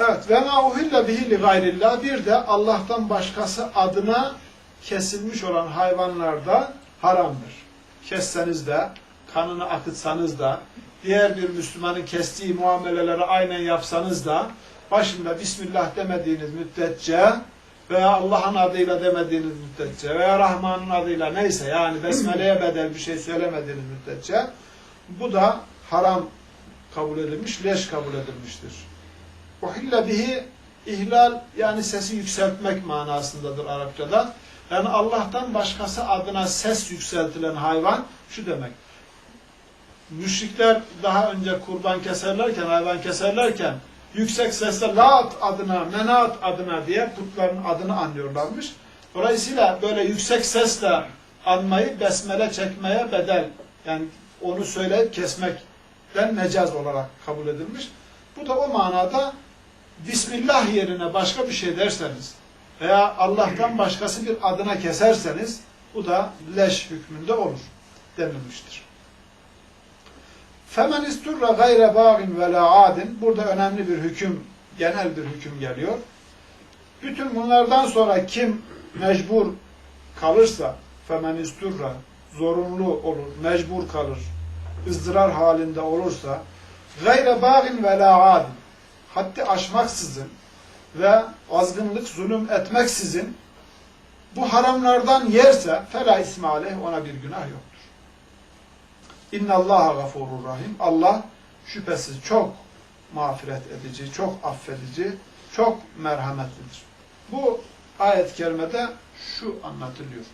Evet ve ma uhille bihi li gayrillah bir de Allah'tan başkası adına kesilmiş olan hayvanlarda haramdır. Kesseniz de, kanını akıtsanız da, diğer bir Müslümanın kestiği muameleleri aynen yapsanız da, başında Bismillah demediğiniz müddetçe veya Allah'ın adıyla demediğiniz müddetçe veya Rahman'ın adıyla neyse yani Besmele'ye bedel bir şey söylemediğiniz müddetçe bu da haram kabul edilmiş, leş kabul edilmiştir. Uhille bihi ihlal yani sesi yükseltmek manasındadır Arapçada. Yani Allah'tan başkası adına ses yükseltilen hayvan şu demek. Müşrikler daha önce kurban keserlerken, hayvan keserlerken yüksek sesle Lat adına, Menat adına diye putların adını anlıyorlarmış. Dolayısıyla böyle yüksek sesle anmayı besmele çekmeye bedel. Yani onu söyleyip kesmekten mecaz olarak kabul edilmiş. Bu da o manada Bismillah yerine başka bir şey derseniz veya Allah'tan başkası bir adına keserseniz bu da leş hükmünde olur denilmiştir. Femen isturra gayre bağin ve la adin burada önemli bir hüküm, genel bir hüküm geliyor. Bütün bunlardan sonra kim mecbur kalırsa femen isturra zorunlu olur, mecbur kalır, ızdırar halinde olursa gayre bağin ve la adin haddi aşmaksızın ve azgınlık, zulüm etmeksizin bu haramlardan yerse fela ismi aleyh ona bir günah yoktur. İnna Allaha gafurur rahim. Allah şüphesiz çok mağfiret edici, çok affedici, çok merhametlidir. Bu ayet-i kerimede şu anlatılıyor.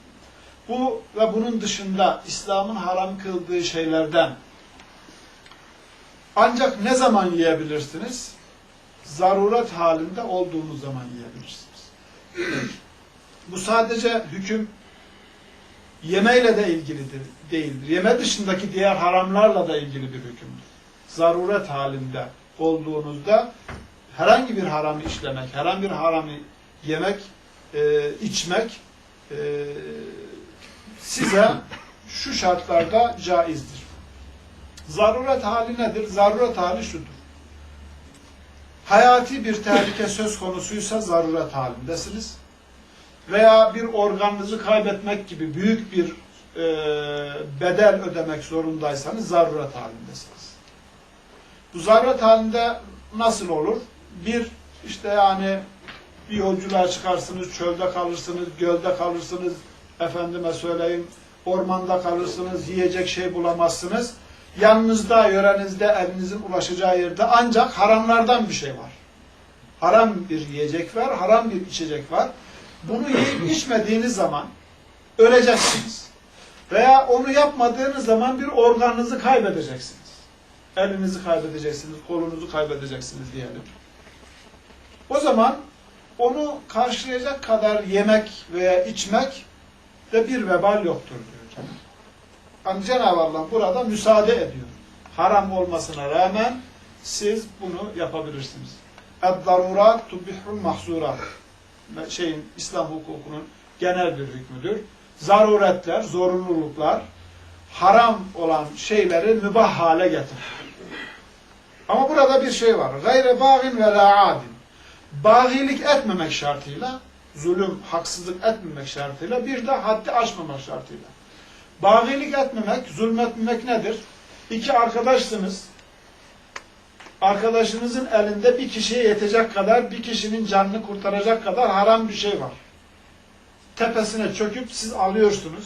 Bu ve bunun dışında İslam'ın haram kıldığı şeylerden ancak ne zaman yiyebilirsiniz? Zaruret halinde olduğunuz zaman yiyebilirsiniz. Bu sadece hüküm yemeyle de ilgilidir, değildir. Yeme dışındaki diğer haramlarla da ilgili bir hükümdür. Zaruret halinde olduğunuzda herhangi bir haramı işlemek, herhangi bir haramı yemek, e, içmek e, size şu şartlarda caizdir. Zaruret hali nedir? Zaruret hali şudur. Hayati bir tehlike söz konusuysa zaruret halindesiniz. Veya bir organınızı kaybetmek gibi büyük bir e, bedel ödemek zorundaysanız zaruret halindesiniz. Bu zaruret halinde nasıl olur? Bir işte yani bir yolculuğa çıkarsınız, çölde kalırsınız, gölde kalırsınız, efendime söyleyeyim, ormanda kalırsınız, yiyecek şey bulamazsınız. Yanınızda, yörenizde, elinizin ulaşacağı yerde ancak haramlardan bir şey var. Haram bir yiyecek var, haram bir içecek var. Bunu yiyip içmediğiniz zaman öleceksiniz. Veya onu yapmadığınız zaman bir organınızı kaybedeceksiniz. Elinizi kaybedeceksiniz, kolunuzu kaybedeceksiniz diyelim. O zaman onu karşılayacak kadar yemek veya içmek de bir vebal yoktur diyor. Yani Cenab-ı Allah burada müsaade ediyor. Haram olmasına rağmen siz bunu yapabilirsiniz. Ed-darurat tubihul mahzurat. Şeyin, İslam hukukunun genel bir hükmüdür. Zaruretler, zorunluluklar haram olan şeyleri mübah hale getirir. Ama burada bir şey var. Gayre bağin ve la adin. Bağilik etmemek şartıyla zulüm, haksızlık etmemek şartıyla, bir de haddi aşmamak şartıyla. Bağilik etmemek, zulmetmemek nedir? İki arkadaşsınız, arkadaşınızın elinde bir kişiye yetecek kadar, bir kişinin canını kurtaracak kadar haram bir şey var. Tepesine çöküp siz alıyorsunuz.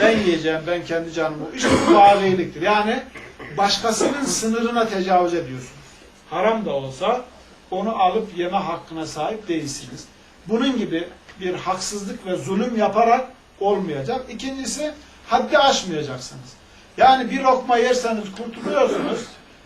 Ben yiyeceğim, ben kendi canımı. İşte bu bağlılıktır. Yani başkasının sınırına tecavüz ediyorsunuz. Haram da olsa onu alıp yeme hakkına sahip değilsiniz. Bunun gibi bir haksızlık ve zulüm yaparak olmayacak. İkincisi haddi aşmayacaksınız. Yani bir lokma yerseniz kurtuluyorsunuz.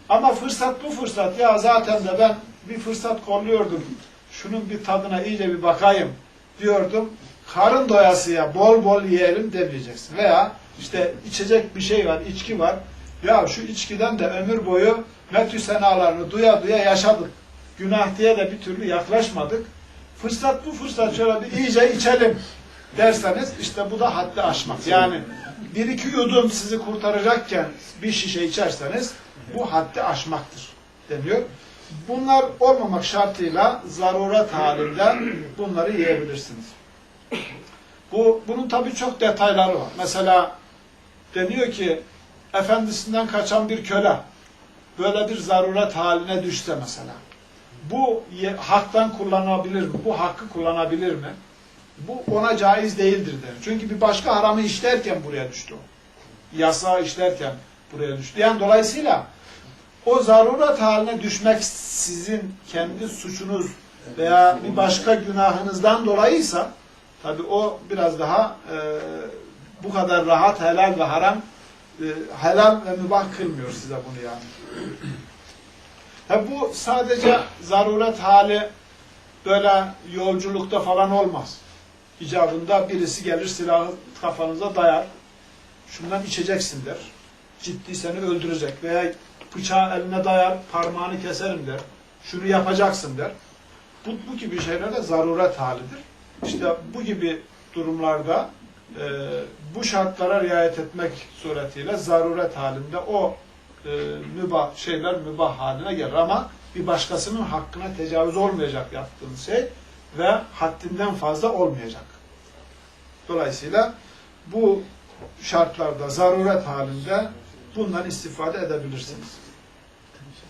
Ama fırsat bu fırsat. Ya zaten de ben bir fırsat kolluyordum. Şunun bir tadına iyice bir bakayım diyordum. Karın doyasıya bol bol yiyelim demeyeceksin. Veya işte içecek bir şey var, içki var. Ya şu içkiden de ömür boyu metü senalarını duya duya yaşadık. Günah diye de bir türlü yaklaşmadık. Fırsat bu fırsat şöyle bir iyice içelim derseniz işte bu da haddi aşmak. Yani bir iki yudum sizi kurtaracakken bir şişe içerseniz bu haddi aşmaktır. deniyor. Bunlar olmamak şartıyla zaruret halinde bunları yiyebilirsiniz. Bu bunun tabii çok detayları var. Mesela deniyor ki efendisinden kaçan bir köle böyle bir zaruret haline düşse mesela. Bu haktan kullanabilir mi? Bu hakkı kullanabilir mi? Bu ona caiz değildir der. Çünkü bir başka haramı işlerken buraya düştü o. Yasağı işlerken buraya düştü. Yani dolayısıyla o zaruret haline düşmek sizin kendi suçunuz veya bir başka günahınızdan dolayıysa tabi o biraz daha e, bu kadar rahat helal ve haram e, helal ve mübah kılmıyor size bunu yani. Ha bu sadece zaruret hali böyle yolculukta falan olmaz. İcabında birisi gelir silahı kafanıza dayar. Şundan içeceksin der. Ciddi seni öldürecek veya bıçağı eline dayar, parmağını keserim der. Şunu yapacaksın der. Bu, bu gibi şeyler de zaruret halidir. İşte bu gibi durumlarda e, bu şartlara riayet etmek suretiyle zaruret halinde o e, mübah şeyler mübah haline gelir ama bir başkasının hakkına tecavüz olmayacak yaptığınız şey ve haddinden fazla olmayacak. Dolayısıyla bu şartlarda zaruret halinde bundan istifade edebilirsiniz.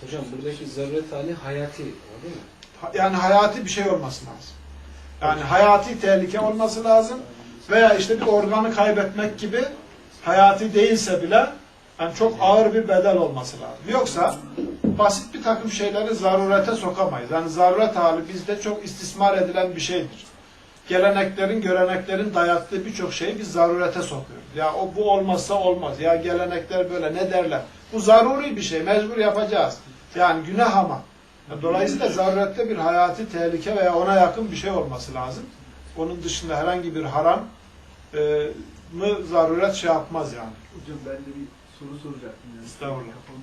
Hocam buradaki zaruret hali hayati değil mi? Yani hayati bir şey olması lazım. Yani hayati tehlike olması lazım veya işte bir organı kaybetmek gibi hayati değilse bile yani çok ağır bir bedel olması lazım. Yoksa basit bir takım şeyleri zarurete sokamayız. Yani zaruret hali bizde çok istismar edilen bir şeydir. Geleneklerin, göreneklerin dayattığı birçok şeyi biz zarurete sokuyoruz. Ya o bu olmazsa olmaz. Ya gelenekler böyle ne derler? Bu zaruri bir şey. Mecbur yapacağız. Yani günah ama. Dolayısıyla zarurette bir hayati tehlike veya ona yakın bir şey olması lazım. Onun dışında herhangi bir haram e, mı zaruret şey yapmaz yani. Hocam ben de bir soru soracaktım. Yani. Estağfurullah. Kafamı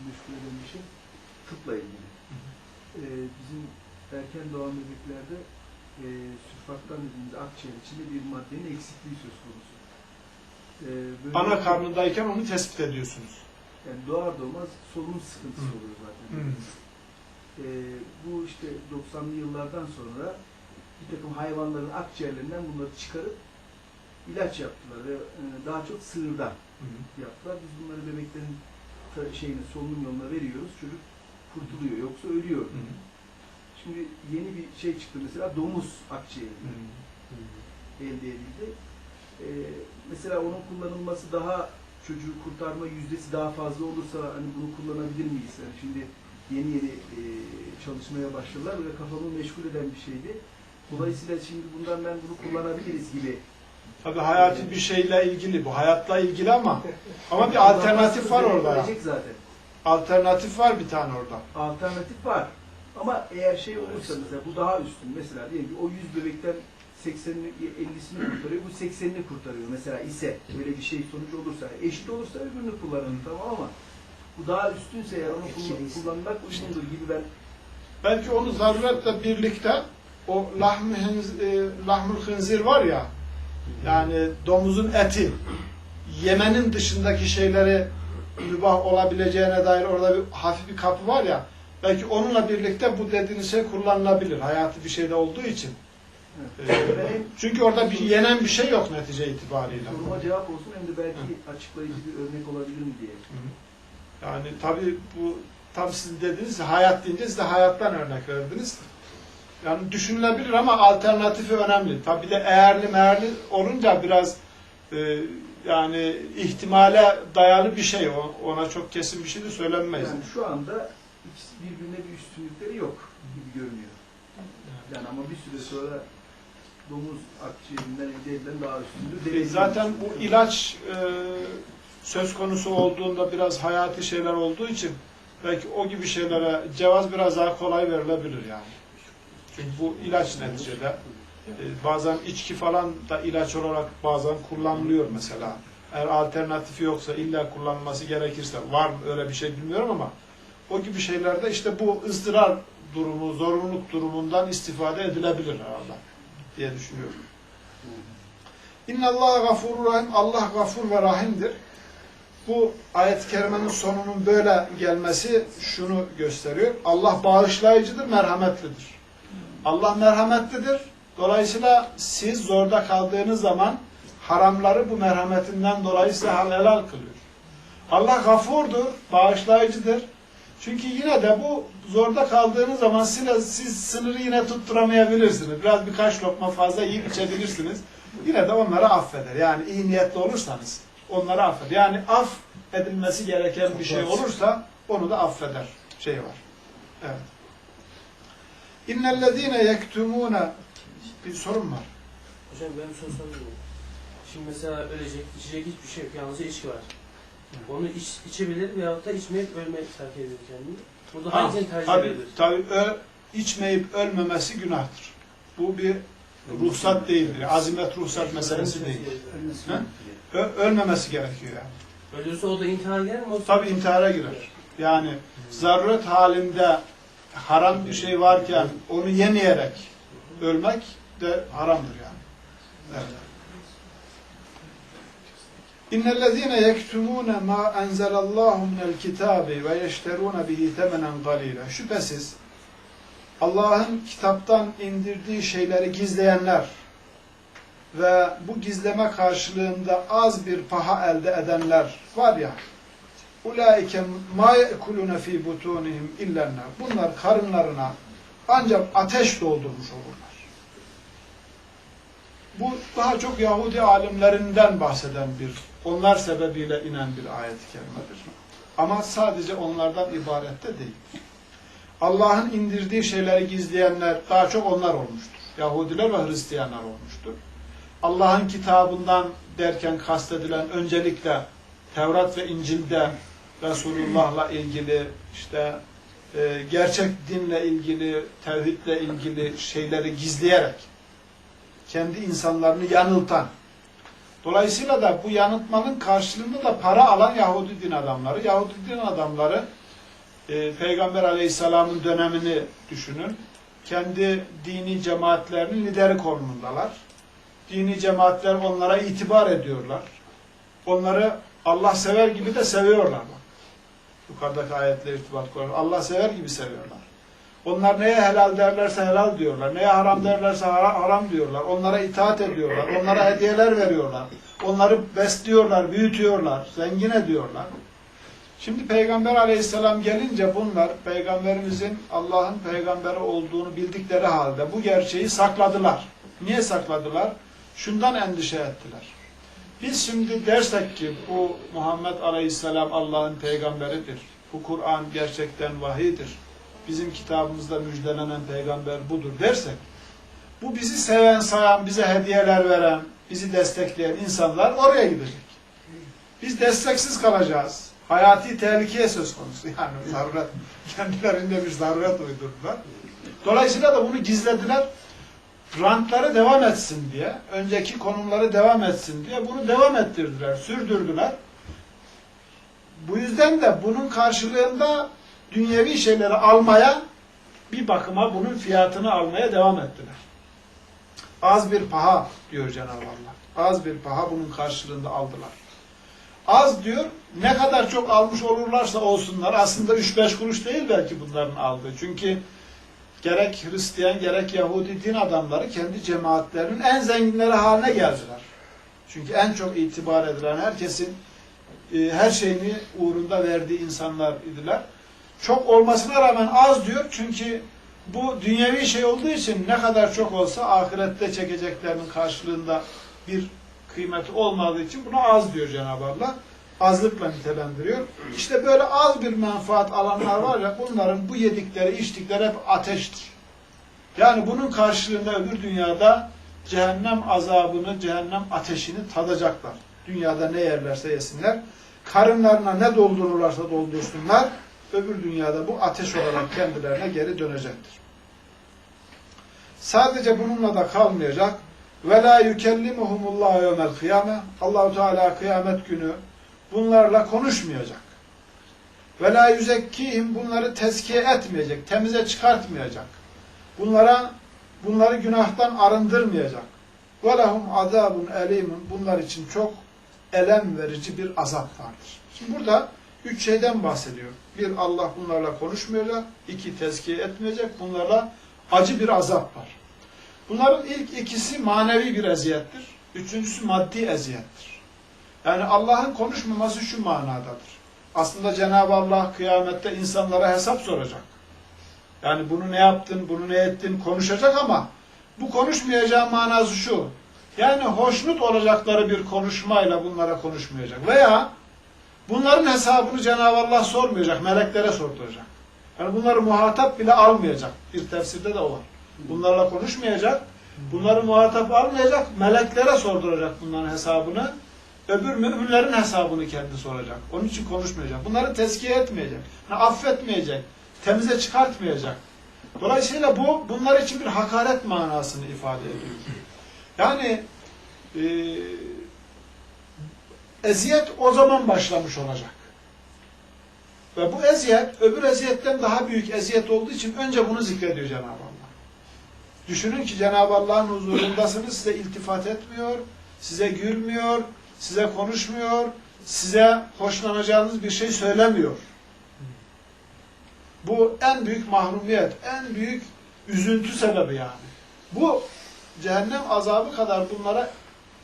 bir şey. Tıpla ilgili. Ee, bizim erken doğan bebeklerde e, sülfaktan dediğimiz akciğer içinde bir maddenin eksikliği söz konusu. Ee, böyle Ana karnındayken onu tespit ediyorsunuz. Yani doğar doğmaz solunum sıkıntısı Hı. oluyor zaten. Hmm. Ee, bu işte 90'lı yıllardan sonra bir takım hayvanların akciğerlerinden bunları çıkarıp ilaç yaptılar ve e, daha çok sığırdan yaptılar. Biz bunları bebeklerin şeyini solunum yoluna veriyoruz. Çocuk kurtuluyor. Yoksa ölüyor. Şimdi yeni bir şey çıktı mesela domuz akciğeri elde edildi. Ee, mesela onun kullanılması daha çocuğu kurtarma yüzdesi daha fazla olursa hani bunu kullanabilir miyiz? Yani şimdi yeni yeni e, çalışmaya başladılar ve kafamı meşgul eden bir şeydi. Dolayısıyla şimdi bundan ben bunu kullanabiliriz gibi. Tabii hayati bir şeyle ilgili bu. Hayatla ilgili ama ama bir alternatif var orada. ya. Zaten. Alternatif var bir tane orada. alternatif var. Ama eğer şey olursa mesela bu daha üstün. Mesela diyelim ki o 100 bebekten 80'ini 50'sini kurtarıyor. Bu 80'ini kurtarıyor mesela ise böyle bir şey sonucu olursa eşit olursa öbürünü kullanın tamam ama bu daha üstünse eğer onu kullan- kullanmak uygundur gibi ben Belki onu zaruretle birlikte o lahm e, lahmul hınzir var ya yani domuzun eti yemenin dışındaki şeyleri mübah olabileceğine dair orada bir hafif bir kapı var ya belki onunla birlikte bu dediğiniz şey kullanılabilir hayati bir şeyde olduğu için. evet. Ee, çünkü orada bir yenen bir şey yok netice itibariyle. soruma cevap olsun hem de belki açıklayıcı bir örnek olabilir mi diye. Yani tabii bu tam sizin dediğiniz hayat deyince siz de hayattan örnek verdiniz. Yani düşünülebilir ama alternatifi önemli. Tabii de eğerli meğerli olunca biraz e, yani ihtimale dayalı bir şey. O- Ona çok kesin bir şey de söylenmez. Yani şu anda ikisi birbirine bir üstünlükleri yok gibi görünüyor. Yani ama bir süre sonra domuz akciğerinden elde edilen daha üstündür. E, zaten bu ilaç e, söz konusu olduğunda biraz hayati şeyler olduğu için belki o gibi şeylere cevaz biraz daha kolay verilebilir yani. Çünkü bu ilaç neticede. E, bazen içki falan da ilaç olarak bazen kullanılıyor mesela. Eğer alternatifi yoksa illa kullanılması gerekirse var mı öyle bir şey bilmiyorum ama o gibi şeylerde işte bu ızdırar durumu, zorunluluk durumundan istifade edilebilir herhalde diye düşünüyorum. İnna Allah gafurur rahim. Allah gafur ve rahimdir. bu ayet-i kerimenin sonunun böyle gelmesi şunu gösteriyor. Allah bağışlayıcıdır, merhametlidir. Allah merhametlidir. Dolayısıyla siz zorda kaldığınız zaman haramları bu merhametinden dolayı size helal kılıyor. Allah gafurdur, bağışlayıcıdır. Çünkü yine de bu zorda kaldığınız zaman siz, siz sınırı yine tutturamayabilirsiniz. Biraz birkaç lokma fazla yiyip içebilirsiniz. Yine de onları affeder. Yani iyi niyetli olursanız onları affeder. Yani af edilmesi gereken bir şey olursa onu da affeder. Şey var. Evet. İnnellezîne yektumûne bir sorun var. Hocam ben bir soru miyim? Şimdi mesela ölecek, içecek hiçbir şey yok. Yalnızca içki var. Onu iç, içebilir veyahut da içmeyip ölmek terk edebilir kendini. Burada Ha, hangisini tercih tabii, edebilir? tabii ö- içmeyip ölmemesi günahtır. Bu bir ruhsat değildir. Azimet ruhsat meselesi değil. Ha? Ö- ölmemesi gerekiyor yani. Ölürse o da intihar girer mi? Tabii intihara girer. Yani zaruret halinde haram bir şey varken onu yemeyerek ölmek de haramdır yani. Evet. İnnellezîne yektumûne mâ enzelallahu minel kitâbi ve yeşterûne bihi temenen galîle. Şüphesiz Allah'ın kitaptan indirdiği şeyleri gizleyenler ve bu gizleme karşılığında az bir paha elde edenler var ya ulaike ma yekulune fi butunihim illenler. Bunlar karınlarına ancak ateş doldurmuş olurlar. Bu daha çok Yahudi alimlerinden bahseden bir, onlar sebebiyle inen bir ayet-i kerimedir. Ama sadece onlardan ibaret de değil. Allah'ın indirdiği şeyleri gizleyenler daha çok onlar olmuştur. Yahudiler ve Hristiyanlar olmuştur. Allah'ın kitabından derken kastedilen öncelikle Tevrat ve İncil'de Resulullah'la ilgili işte e, gerçek dinle ilgili, tevhidle ilgili şeyleri gizleyerek kendi insanlarını yanıltan. Dolayısıyla da bu yanıltmanın karşılığında da para alan Yahudi din adamları. Yahudi din adamları e, Peygamber Aleyhisselam'ın dönemini düşünün. Kendi dini cemaatlerinin lideri konumundalar. Dini cemaatler onlara itibar ediyorlar. Onları Allah sever gibi de seviyorlar. Yukarıdaki ayetle irtibat kuruyor. Allah sever gibi seviyorlar. Onlar neye helal derlerse helal diyorlar. Neye haram derlerse hara- haram diyorlar. Onlara itaat ediyorlar. Onlara hediyeler veriyorlar. Onları besliyorlar, büyütüyorlar, zengin ediyorlar. Şimdi Peygamber aleyhisselam gelince bunlar Peygamberimizin Allah'ın peygamberi olduğunu bildikleri halde bu gerçeği sakladılar. Niye sakladılar? Şundan endişe ettiler. Biz şimdi dersek ki bu Muhammed Aleyhisselam Allah'ın peygamberidir. Bu Kur'an gerçekten vahidir. Bizim kitabımızda müjdelenen peygamber budur dersek bu bizi seven, sayan, bize hediyeler veren, bizi destekleyen insanlar oraya gidecek. Biz desteksiz kalacağız. Hayati tehlikeye söz konusu. Yani zaruret, kendilerinde bir zaruret uydurdular. Dolayısıyla da bunu gizlediler rantları devam etsin diye, önceki konumları devam etsin diye bunu devam ettirdiler, sürdürdüler. Bu yüzden de bunun karşılığında dünyevi şeyleri almaya, bir bakıma bunun fiyatını almaya devam ettiler. Az bir paha diyor Cenab-ı Allah. Az bir paha bunun karşılığında aldılar. Az diyor, ne kadar çok almış olurlarsa olsunlar, aslında 3-5 kuruş değil belki bunların aldığı. Çünkü gerek Hristiyan gerek Yahudi din adamları kendi cemaatlerinin en zenginleri haline geldiler. Çünkü en çok itibar edilen herkesin e, her şeyini uğrunda verdiği insanlar idiler. Çok olmasına rağmen az diyor çünkü bu dünyevi şey olduğu için ne kadar çok olsa ahirette çekeceklerinin karşılığında bir kıymeti olmadığı için buna az diyor Cenab-ı Allah. Azlıkla nitelendiriyor. İşte böyle az bir menfaat alanlar var ya bunların bu yedikleri, içtikleri hep ateştir. Yani bunun karşılığında öbür dünyada cehennem azabını, cehennem ateşini tadacaklar. Dünyada ne yerlerse yesinler. Karınlarına ne doldururlarsa doldursunlar. Öbür dünyada bu ateş olarak kendilerine geri dönecektir. Sadece bununla da kalmayacak. Ve la yukellimuhumullahu yevmel kıyame. Allahu Teala kıyamet günü bunlarla konuşmayacak. Ve la yüzekkihim bunları tezkiye etmeyecek, temize çıkartmayacak. Bunlara bunları günahtan arındırmayacak. Ve lehum azabun elimun bunlar için çok elem verici bir azap vardır. Şimdi burada üç şeyden bahsediyor. Bir, Allah bunlarla konuşmayacak. iki tezkiye etmeyecek. Bunlarla acı bir azap var. Bunların ilk ikisi manevi bir eziyettir. Üçüncüsü maddi eziyettir. Yani Allah'ın konuşmaması şu manadadır. Aslında Cenab-ı Allah kıyamette insanlara hesap soracak. Yani bunu ne yaptın, bunu ne ettin konuşacak ama bu konuşmayacağı manası şu. Yani hoşnut olacakları bir konuşmayla bunlara konuşmayacak. Veya bunların hesabını Cenab-ı Allah sormayacak, meleklere sorduracak. Yani bunları muhatap bile almayacak. Bir tefsirde de o var. Bunlarla konuşmayacak, bunları muhatap almayacak, meleklere sorduracak bunların hesabını. Öbür müminlerin hesabını kendi soracak. Onun için konuşmayacak. Bunları tezkiye etmeyecek. Yani affetmeyecek. Temize çıkartmayacak. Dolayısıyla bu bunlar için bir hakaret manasını ifade ediyor. Yani e, eziyet o zaman başlamış olacak. Ve bu eziyet öbür eziyetten daha büyük eziyet olduğu için önce bunu zikrediyor Cenab-ı Allah. Düşünün ki Cenab-ı Allah'ın huzurundasınız, size iltifat etmiyor, size gülmüyor, size konuşmuyor, size hoşlanacağınız bir şey söylemiyor. Bu en büyük mahrumiyet, en büyük üzüntü sebebi yani. Bu cehennem azabı kadar bunlara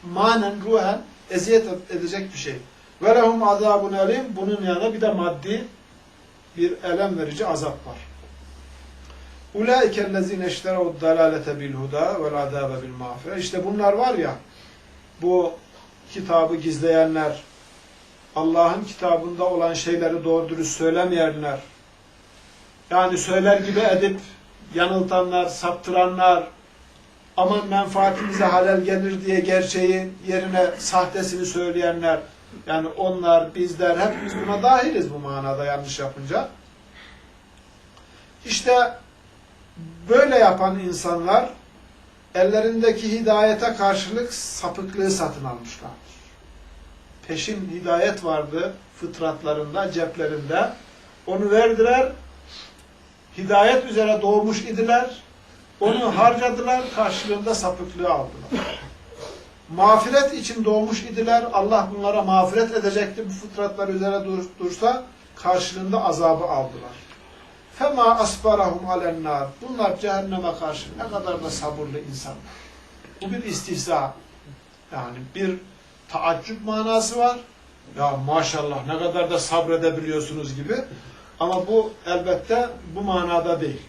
manen, ruhen eziyet edecek bir şey. Ve lehum azabun bunun yanında bir de maddi bir elem verici azap var. Ulaikellezine işterev dalalete bil huda vel azabe. İşte bunlar var ya bu kitabı gizleyenler, Allah'ın kitabında olan şeyleri doğru dürüst söylemeyenler, yani söyler gibi edip yanıltanlar, saptıranlar, aman menfaatimize halel gelir diye gerçeğin yerine sahtesini söyleyenler, yani onlar, bizler, hepimiz buna dahiliz bu manada yanlış yapınca. İşte böyle yapan insanlar ellerindeki hidayete karşılık sapıklığı satın almışlardır. Peşin hidayet vardı fıtratlarında, ceplerinde. Onu verdiler, hidayet üzere doğmuş idiler, onu harcadılar, karşılığında sapıklığı aldılar. Mağfiret için doğmuş idiler, Allah bunlara mağfiret edecekti bu fıtratlar üzere dur, dursa, karşılığında azabı aldılar. Fema asbarahum alennar. Bunlar cehenneme karşı ne kadar da sabırlı insanlar. Bu bir istihza. Yani bir taaccüp manası var. Ya maşallah ne kadar da sabredebiliyorsunuz gibi. Ama bu elbette bu manada değil.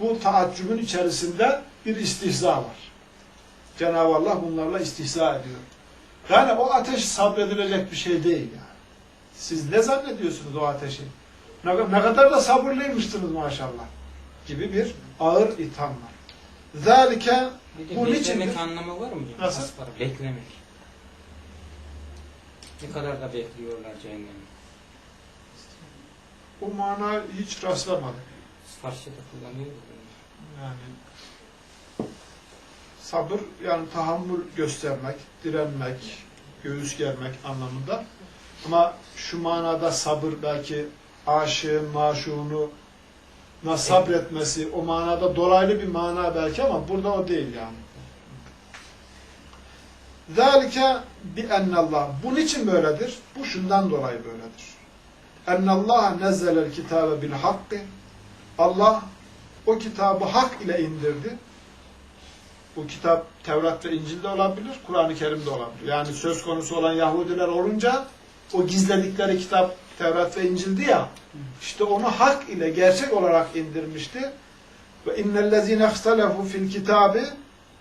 Bu taaccübün içerisinde bir istihza var. Cenab-ı Allah bunlarla istihza ediyor. Yani o ateş sabredilecek bir şey değil yani. Siz ne zannediyorsunuz o ateşi? Ne, ne kadar da sabırlıymışsınız maşallah. Gibi bir ağır itham var. Zalike Bir de Bu beklemek anlamı var mı? Nasıl? Beklemek. Ne kadar da bekliyorlar cehennemi. o mana hiç rastlamadık. Farsçada kullanıyor. Yani sabır yani tahammül göstermek, direnmek, göğüs germek anlamında. Ama şu manada sabır belki aşığın maşuğunu sabretmesi o manada dolaylı bir mana belki ama burada o değil yani. Zalike bi ennallah. Bunun için böyledir. Bu şundan dolayı böyledir. Ennallah nezzelel kitabe bil hakkı. Allah o kitabı hak ile indirdi. Bu kitap Tevrat ve İncil'de olabilir, Kur'an-ı Kerim'de olabilir. Yani söz konusu olan Yahudiler olunca o gizledikleri kitap Tevrat ve İncil'di ya. İşte onu hak ile gerçek olarak indirmişti. Ve innellezine ihtelefu fil kitabi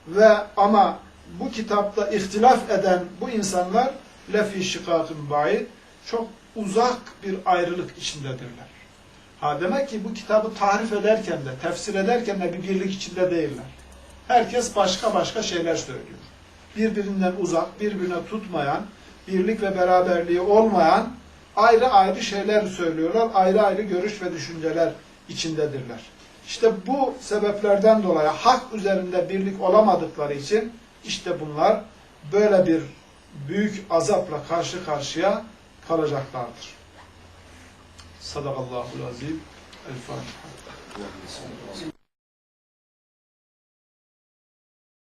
ve ama bu kitapta ihtilaf eden bu insanlar lefi şikakın bayi çok uzak bir ayrılık içindedirler. Ha demek ki bu kitabı tarif ederken de, tefsir ederken de bir birlik içinde değiller. Herkes başka başka şeyler söylüyor. Birbirinden uzak, birbirine tutmayan, birlik ve beraberliği olmayan ayrı ayrı şeyler söylüyorlar. Ayrı ayrı görüş ve düşünceler içindedirler. İşte bu sebeplerden dolayı hak üzerinde birlik olamadıkları için işte bunlar böyle bir büyük azapla karşı karşıya kalacaklardır. Sadakallahul azim. El Fatiha.